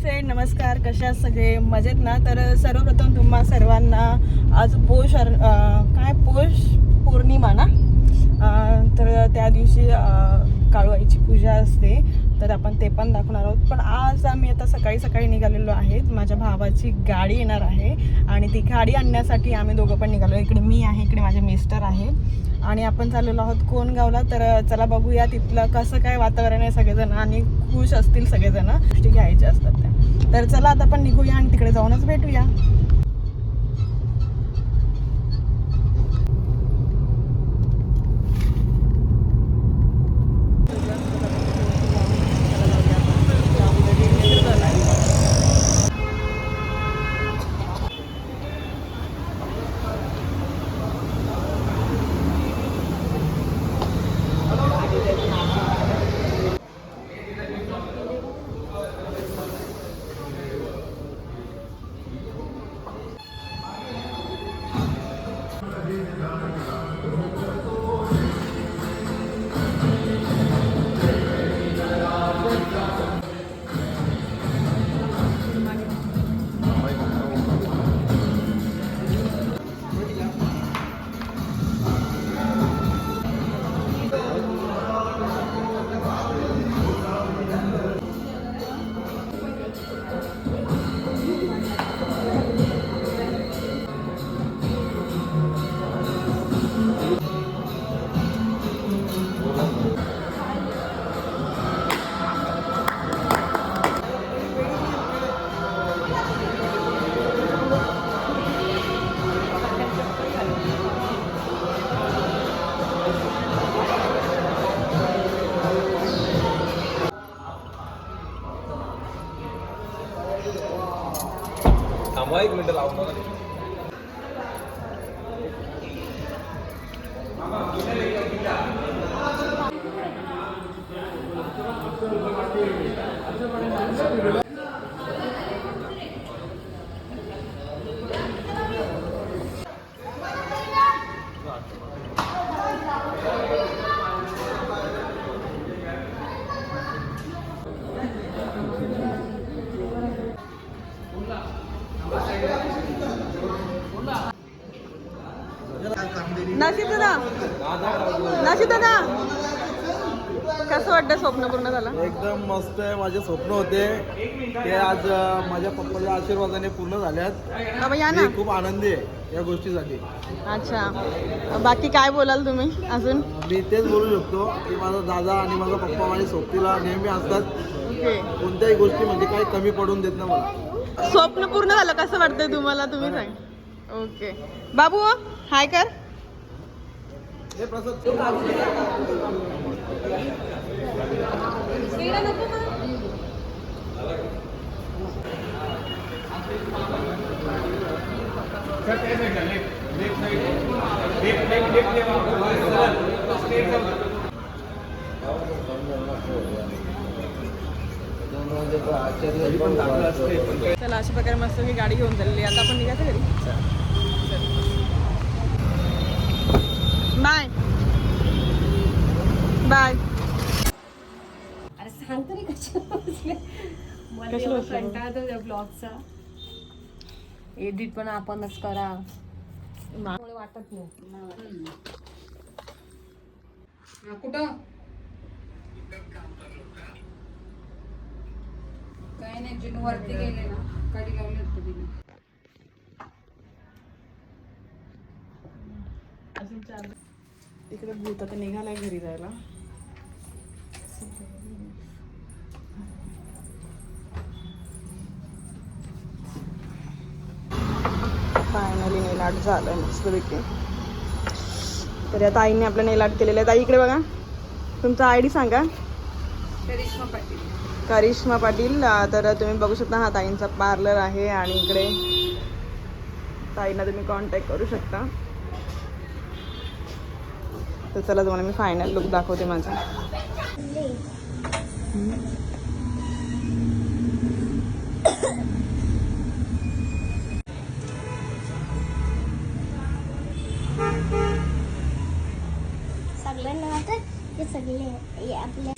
Friend नमस्कार. कशा सगळे? मजेत ना? तर सर्वप्रथम तुम्हा सर्वांना आज पोष काय? पोष पौर्णिमा ना? तर त्या दिवशी काळवाईची पूजा असते. तर आपण ते पण दाखवणार आहोत. पण आज आम्ही आता सकाळी सकाळी निघालेलो आहेत. माझ्या भावाची गाडी येणार आहे आणि ती गाडी आणण्यासाठी आम्ही दोघं पण निघालो. इकडे मी आहे इकडे माझे मिस्टर आहे. आणि आपण चाललेलो आहोत कोणगावला तर चला बघूया तिथलं कसं काय वातावरण आहे सगळेजण आणि खुश असतील सगळेजण. गोष्टी घ्यायच्या असतात त्या. तर चला आता आपण निघूया आणि तिकडे जाऊनच भेटूया. అమ్మాయికి బిడ్డలు అవసరం नाशिक दादा नाशिक दादा कसं वाटतं स्वप्न पूर्ण झालं? एकदम मस्त आहे. माझे स्वप्न होते ते आज माझ्या पप्पाच्या आशीर्वादाने पूर्ण झाल्यात. बाबा या ना. मी खूप आनंदी आहे या गोष्टीसाठी. अच्छा. बाकी काय बोलाल तुम्ही अजून? मी तेच बोलू शकतो की माझा दादा आणि माझा पप्पा माझ्या सोबतीला नेहमी असतात कोणत्याही गोष्टी म्हणजे काही कमी पडून देत ना मला. स्वप्न पूर्ण झालं कसं वाटतंय तुम्हाला? तुम्ही सांग. ओके. बाबू हाय कर. चला अशा प्रकारे मस्त मी गाडी घेऊन चालली. आता आपण निघायचं घरी? बाय. बाय. अरे सांग तरी कशाला बसले? मला कशाला एवढा बसले? कंटाळा येतो त्या ब्लॉगचा एडिट पण आपणच करा. मला वाटत नाही. कुठं? काही नाही जिन वरती गेले ना. कडी लावली होती तिने. इकडे भूत आता निघालाय घरी जायला. फायनली नेल आर्ट झालंय मस्तपैकी तर या ताईने आपलं नेल आर्ट केलेलं आहे. ताई इकडे बघा. तुमचा आय डी सांगा. करिश्मा पाटील. करिश्मा पाटील. तर तुम्ही बघू शकता हा ताईंचा पार्लर आहे आणि इकडे ताईंना तुम्ही कॉन्टॅक्ट करू शकता. तर चला तुम्हाला मी फायनल लुक दाखवते माझा. सगळ्यांना वाटत ते सगळे हे आपल्या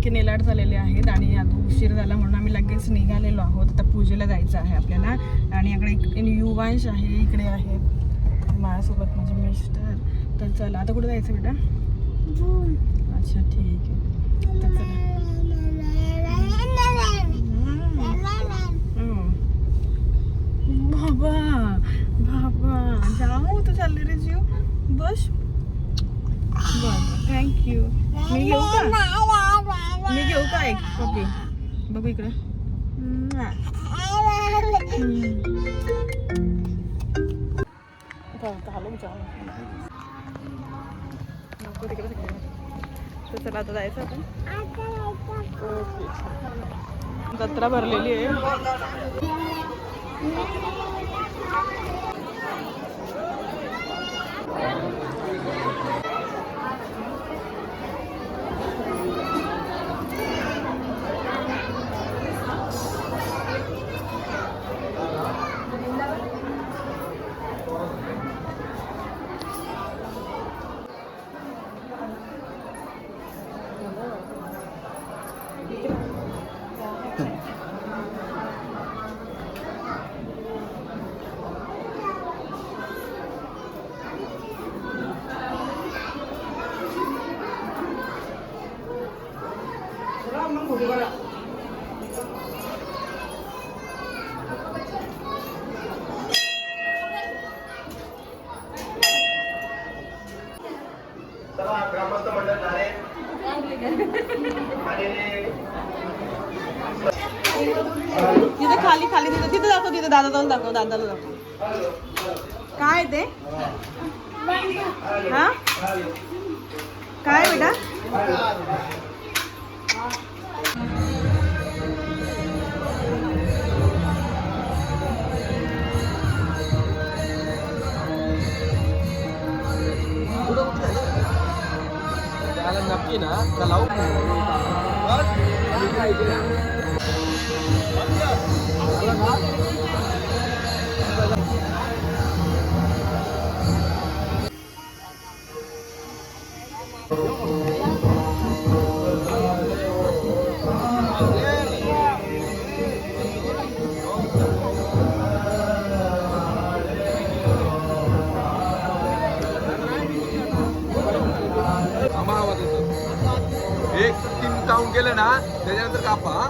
मस्तपैकी नेलाट झालेले आहेत आणि आता उशीर झाला म्हणून आम्ही लगेच निघालेलो आहोत. आता पूजेला जायचं आहे आपल्याला. आणि इकडे युवांश आहे इकडे आहेत माझ्यासोबत माझे मिस्टर. तर चला आता कुठे जायचं बेटा? अच्छा ठीक आहे. तर चला. बाबा बाबा जाऊ तू चालले रे जीव. बस. बरं थँक्यू मी घेऊ का? मी घेऊ का एक पप्पी बघू इकडे. चला आता जायचं आपण. जत्रा भरलेली आहे. तिथे खाली खाली तिथे तिथे दाखव तिथे दादा जाऊन दाखव दादाला दाखव काय ते हा काय बेटा नक्की ना का लावू थांबा आवाज येतो एक तीन काउंट केलं ना त्याच्यानंतर कापा